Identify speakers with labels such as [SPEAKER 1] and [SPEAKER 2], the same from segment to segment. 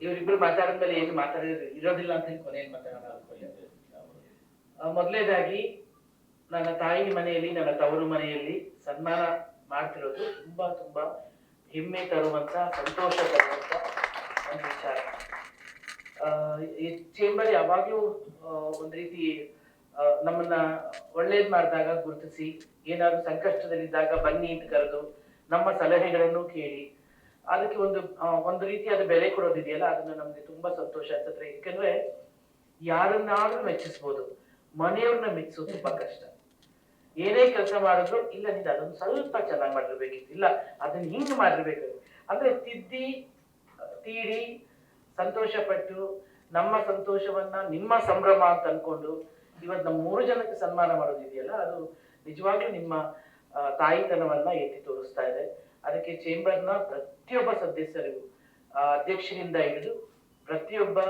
[SPEAKER 1] ಇವರಿಬ್ರು ಮಾತಾಡಿದ್ಮೇಲೆ ಏನು ಮಾತಾಡಿದ್ರೆ? ಇರೋದಿಲ್ಲ ಅಂತ ಹೇಳಿ ಕೊನೆಯಲ್ಲಿ ಮಾತಾಡೋಣ ಅನ್ಕೊಂಡೆ ಆ, ಮೊದಲನೇದಾಗಿ ನನ್ನ ತಾಯಿ ಮನೆಯಲ್ಲಿ ನನ್ನ ತವರು ಮನೆಯಲ್ಲಿ ಸನ್ಮಾನ ಮಾಡ್ತಿರೋದು ತುಂಬಾ ತುಂಬಾ ಹೆಮ್ಮೆ ತರುವಂತ ಸಂತೋಷ ತರುವಂತ ಒಂದು ವಿಚಾರ. ಈ ಚೇಂಬರ್ ಯಾವಾಗ್ಲೂ ಒಂದ್ ರೀತಿ ನಮ್ಮನ್ನ ಒಳ್ಳೇದ್ ಮಾಡಿದಾಗ ಗುರುತಿಸಿ ಏನಾದ್ರು ಸಂಕಷ್ಟದಲ್ಲಿದ್ದಾಗ ಬನ್ನಿ ಅಂತ ಕರೆದು ನಮ್ಮ ಸಲಹೆಗಳನ್ನು ಕೇಳಿ ಅದಕ್ಕೆ ಒಂದು ಒಂದು ರೀತಿಯಾದ ಬೆಲೆ ಕೊಡೋದಿದೆಯಲ್ಲ, ಅದನ್ನ ನಮ್ಗೆ ತುಂಬಾ ಸಂತೋಷ ಅನ್ಸುತ್ತೆ ಯಾಕಂದ್ರೆ ಯಾರನ್ನಾದ್ರೂ ಮೆಚ್ಚಿಸ್ಬೋದು. ಮನೆಯವ್ರನ್ನ ಮೆಚ್ಚಿಸೋದು ತುಂಬಾ ಕಷ್ಟ. ಏನೇ ಕೆಲಸ ಮಾಡಿದ್ರು, ಇಲ್ಲ, ನೀನು ಅದನ್ನ ಸ್ವಲ್ಪ ಚೆನ್ನಾಗಿ ಮಾಡಿರ್ಬೇಕಿತ್ತು. ಇಲ್ಲ, ಅದನ್ನ ಹಿಂಗ್ ಮಾಡಿರ್ಬೇಕು. ಅಂದ್ರೆ ತಿದ್ದಿ, ತೀಡಿ ಸಂತೋಷ ಪಟ್ಟು ನಮ್ಮ ಸಂತೋಷವನ್ನ ನಿಮ್ಮ ಸಂಭ್ರಮ ಅಂತ ಅನ್ಕೊಂಡು ಇವತ್ತು ನಮ್ಮ ಮೂರು ಜನಕ್ಕೆ ಸನ್ಮಾನ ಮಾಡೋದಿದೆಯಲ್ಲ, ಅದು ನಿಜವಾಗ್ಲೂ ನಿಮ್ಮ ತಾಯಿತನವನ್ನ ಎತ್ತಿ ತೋರಿಸ್ತಾ ಇದೆ. ಅದಕ್ಕೆ ಚೇಂಬರ್ನ ಪ್ರತಿಯೊಬ್ಬ ಸದಸ್ಯರಿಗೂ ಅಧ್ಯಕ್ಷರಿಂದ ಹಿಡಿದು ಪ್ರತಿಯೊಬ್ಬ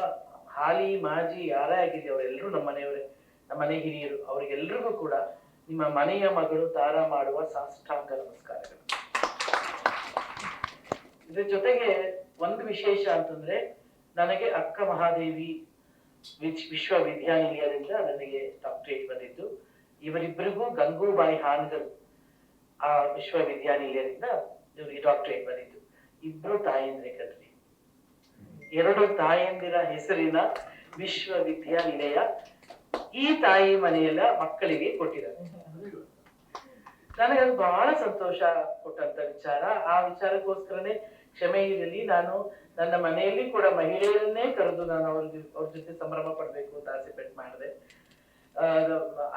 [SPEAKER 1] ಹಾಲಿ, ಮಾಜಿ, ಯಾರೇ ಆಗಿದೆ ಅವರೆಲ್ಲರೂ ನಮ್ಮ ಮನೆಯವರೇ, ನಮ್ಮ ಮನೆ ಹಿರಿಯರು ಅವರಿಗೆಲ್ಲರಿಗೂ ಕೂಡ ನಿಮ್ಮ ಮನೆಯ ಮಗಳು ತಾರ ಮಾಡುವ ಸಾಷ್ಟಾಂಗ ನಮಸ್ಕಾರಗಳು. ಇದ್ರ ಜೊತೆಗೆ ಒಂದು ವಿಶೇಷ ಅಂತಂದ್ರೆ, ನನಗೆ ಅಕ್ಕ ಮಹಾದೇವಿ ವಿಶ್ವವಿದ್ಯಾನಿಲಯದಿಂದ ನನಗೆ ಡಾಕ್ಟರೇಟ್ ಬಂದಿದ್ದು. ಇವರಿಬ್ಬರಿಗೂ ಗಂಗೂಬಾಯಿ ಹಾನ್ಗಲ್ ಆ ವಿಶ್ವವಿದ್ಯಾನಿಲಯದಿಂದ ಇವರಿಗೆ ಡಾಕ್ಟರೇಟ್ ಬಂದಿದ್ದು ಇಬ್ರು ತಾಯಂದ್ರೆ ಕದ್ರಿ. ಎರಡು ತಾಯಂದಿರ ಹೆಸರಿನ ವಿಶ್ವವಿದ್ಯಾನಿಲಯ ಈ ತಾಯಿ ಮನೆಯಲ್ಲ ಮಕ್ಕಳಿಗೆ ಕೊಟ್ಟಿದ್ದಾರೆ. ನನಗೆ ಬಹಳ ಸಂತೋಷ ಕೊಟ್ಟಂತ ವಿಚಾರ. ಆ ವಿಚಾರಕ್ಕೋಸ್ಕರನೇ ಕ್ಷಮೆ ಇರಲಿ ನಾನು ನನ್ನ ಮನೆಯಲ್ಲಿ ಕೂಡ ಮಹಿಳೆಯರನ್ನೇ ಕರೆದು ನಾನು ಅವ್ರ ಅವ್ರ ಜೊತೆ ಸಂಭ್ರಮ ಪಡ್ಬೇಕು ಅಂತ ಆಸೆ ಪಟ್ಟು ಮಾಡಿದೆ.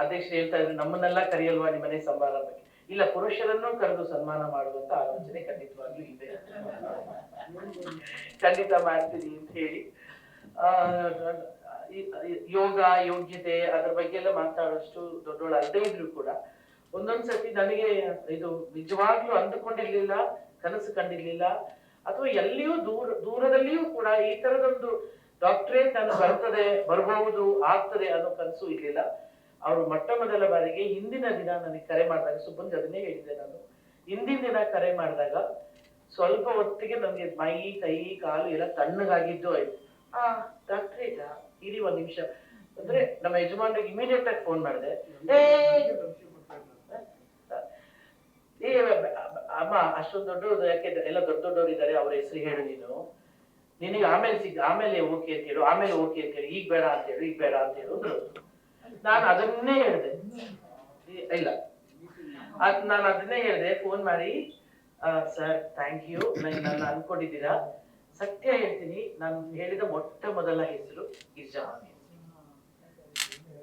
[SPEAKER 1] ಅಧ್ಯಕ್ಷ ಹೇಳ್ತಾ ಇದ್ರು, ನಮ್ಮನ್ನೆಲ್ಲ ಕರೆಯಲ್ವಾ ನಿಮ್ಮನೆ ಸಂಭಾರ ಸಮಾರಂಭಕ್ಕೆ ಇಲ್ಲ ಪುರುಷರನ್ನು ಕರೆದು ಸನ್ಮಾನ ಮಾಡುವಂತ ಆಲೋಚನೆ ಖಂಡಿತವಾಗ್ಲೂ ಇದೆ. ಖಂಡಿತ ಮಾಡ್ತೀನಿ ಅಂತ ಹೇಳಿ. ಆ, ಯೋಗ ಯೋಗ್ಯತೆ ಅದ್ರ ಬಗ್ಗೆ ಎಲ್ಲ ಮಾತಾಡೋಷ್ಟು ದೊಡ್ಡೋಳು ಅಲ್ಲದೆ ಇದ್ರು ಕೂಡ ಒಂದೊಂದ್ಸತಿ ನನಗೆ ಇದು ನಿಜವಾಗ್ಲೂ ಅಂದುಕೊಂಡಿರ್ಲಿಲ್ಲ ಕನಸು ಕಂಡಿರ್ಲಿಲ್ಲ. ಅಥವಾ ಎಲ್ಲಿಯೂ ದೂರ ದೂರದಲ್ಲಿಯೂ ಕೂಡ ಈ ತರದೊಂದು ಡಾಕ್ಟ್ರೇಟ್ ನಾನು ಬರ್ತದೆ ಬರಬಹುದು ಆಗ್ತದೆ ಅನ್ನೋ ಕನಸು ಇರ್ಲಿಲ್ಲ. ಅವರು ಮೊಟ್ಟ ಮೊದಲ ಬಾರಿಗೆ ಹಿಂದಿನ ದಿನ ನನಗೆ ಕರೆ ಮಾಡಿದಾಗ ಸುಬ್ಬನ್ಗೆ ಅದನ್ನೇ ಹೇಳಿದ್ದೆ ನಾನು. ಹಿಂದಿನ ದಿನ ಕರೆ ಮಾಡಿದಾಗ ಸ್ವಲ್ಪ ಹೊತ್ತಿಗೆ ನನಗೆ ಮೈ, ಕೈ, ಕಾಲು ಎಲ್ಲ ತಣ್ಣಗಾಗಿದ್ದು ಆಯ್ತು. ಆ ಡಾಕ್ಟ್ರೇಟಾ ಇರಿ ಒಂದ್ ನಿಮಿಷ. ಅಂದ್ರೆ ನಮ್ಮ ಯಜಮಾನ್ರಿಗೆ ಇಮಿಡಿಯೇಟ್ ಆಗಿ ಫೋನ್ ಮಾಡಿದೆ. ಏ ಅಮ್ಮ ಅಷ್ಟೊಂದು ದೊಡ್ಡವ್ರು, ಯಾಕೆ, ಎಲ್ಲ ದೊಡ್ಡ ದೊಡ್ಡವ್ರು ಇದ್ದಾರೆ, ಅವ್ರ ಹೆಸರು ಹೇಳು ನೀನು. ನಿನಗೆ ಆಮೇಲೆ ಸಿಗ್, ಆಮೇಲೆ ಓಕೆ ಅಂತ ಹೇಳು, ಆಮೇಲೆ ಓಕೆ ಅಂತ ಹೇಳು, ಈಗ ಬೇಡ ಅಂತ ಹೇಳು, ಈಗ ಬೇಡ ಅಂತ ಹೇಳು ನಾನು ಅದನ್ನೇ ಹೇಳಿದೆ. ಇಲ್ಲ. ಅದ್ ನಾನು ಅದನ್ನೇ ಹೇಳಿದೆ. ಫೋನ್ ಮಾಡಿ ಸರ್ ಥ್ಯಾಂಕ್ ಯು ನನ್ನ ಅನ್ಕೊಂಡಿದ್ದೀರಾ? ಸತ್ಯ ಹೇಳ್ತೀನಿ. ನಾನು ಹೇಳಿದ ಮೊಟ್ಟ ಮೊದಲ ಹೆಸರು ಇಜಾಮಿ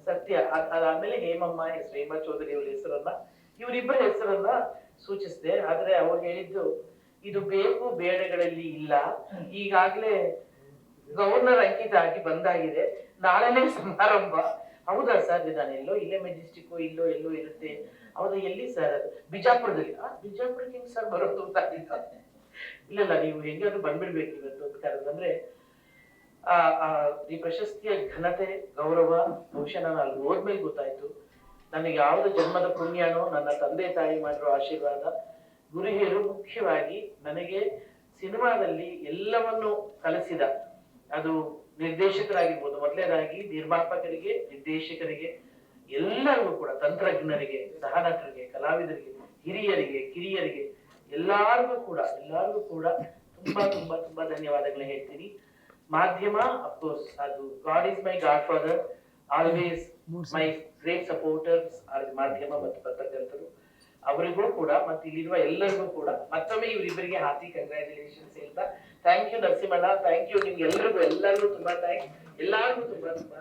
[SPEAKER 1] ಸತ್ಯ. ಅದ್- ಅದಾದ್ಮೇಲೆ ಹೇಮಮ್ಮ ಹೆಸರು ಹೇಮಾ ಚೌಧರಿ ಅವ್ರ ಹೆಸರನ್ನ ಇವರಿಬ್ಬರ ಹೆಸರನ್ನ ಸೂಚಿಸಿದೆ. ಆದ್ರೆ ಅವ್ರು ಹೇಳಿದ್ದು, ಇದು ಬೇಕು, ಬೇಡಗಳಲ್ಲಿ ಇಲ್ಲ. ಈಗಾಗ್ಲೇ ಗವರ್ನರ್ ಅಂಕಿತ ಆಗಿ ಬಂದಾಗಿದೆ. ನಾಳೆನೇ ಸಮಾರಂಭ. ಹೌದಾ ಸರ್ ನಾನು ಎಲ್ಲೋ ಇಲ್ಲೇ ಮೆಜೆಸ್ಟಿಕ್ ಇಲ್ಲೋ ಎಲ್ಲೋ ಇರುತ್ತೆ. ಹೌದಾ, ಎಲ್ಲಿ ಸರ್? ಅದು ಬಿಜಾಪುರದಲ್ಲಿ? ಆ, ಬಿಜಾಪುರಕ್ಕೆ ಹೆಂಗ್ ಸರ್ ಬರೋದು ಅಂತ. ಇಲ್ಲ ಇಲ್ಲ, ನೀವು ಹೆಂಗಾದ್ರೂ ಬಂದ್ಬಿಡ್ಬೇಕು ಇವತ್ತು ಅಂತ ಆ ಈ ಪ್ರಶಸ್ತಿಯ ಘನತೆ, ಗೌರವ, ಬಹುಶಃ ನಾನು ಅಲ್ಲಿ ಹೋದ್ಮೇಲೆ ಗೊತ್ತಾಯ್ತು. ನನಗೆ ಯಾವ್ದು ಜನ್ಮದ ಪುಣ್ಯನೋ, ನನ್ನ ತಂದೆ, ತಾಯಿ ಮಾಡಿರೋ ಆಶೀರ್ವಾದ ಗುರುಹಿಯರು ಮುಖ್ಯವಾಗಿ ನನಗೆ ಸಿನಿಮಾದಲ್ಲಿ ಎಲ್ಲವನ್ನು ಕಲಿಸಿದ. ಅದು ನಿರ್ದೇಶಕರಾಗಿರ್ಬೋದು ಮೊದಲನೇದಾಗಿ ನಿರ್ಮಾಪಕರಿಗೆ ನಿರ್ದೇಶಕರಿಗೆ ಎಲ್ಲರಿಗೂ ಕೂಡ ತಂತ್ರಜ್ಞರಿಗೆ ಸಹನಟರಿಗೆ ಕಲಾವಿದರಿಗೆ ಹಿರಿಯರಿಗೆ ಕಿರಿಯರಿಗೆ ಎಲ್ಲಾರ್ಗೂ ಕೂಡ ಎಲ್ಲಾರ್ಗೂ ಕೂಡ ತುಂಬಾ ತುಂಬಾ ತುಂಬಾ ಧನ್ಯವಾದಗಳನ್ನ ಹೇಳ್ತೀನಿ. ಮಾಧ್ಯಮ ಅಫ್ಕೋರ್ಸ್ ಅದು God is my godfather always my great supporters are ಮಾಧ್ಯಮ ಮತ್ತು ಪತ್ರಕರ್ತರು. ಅವರಿಗೂ ಕೂಡ ಮತ್ತೆ ಇಲ್ಲಿರುವ ಎಲ್ಲರಿಗೂ ಕೂಡ ಮತ್ತೊಮ್ಮೆ ಇವರಿಬ್ಬರಿಗೆ ಹಾರ್ಟಿ ಕಂಗ್ರ್ಯಾಚುಲೇಷನ್ಸ್ ಹೇಳ್ತಾ ಥ್ಯಾಂಕ್ ಯು ನರಸಿಂಹಣ್ಣ ಥ್ಯಾಂಕ್ ಯು ನಿಮ್ಗೆ ಎಲ್ರಿಗೂ ಎಲ್ಲರಿಗೂ ತುಂಬಾ ಥ್ಯಾಂಕ್ಸ್ ಎಲ್ಲರಿಗೂ ತುಂಬಾ ತುಂಬಾ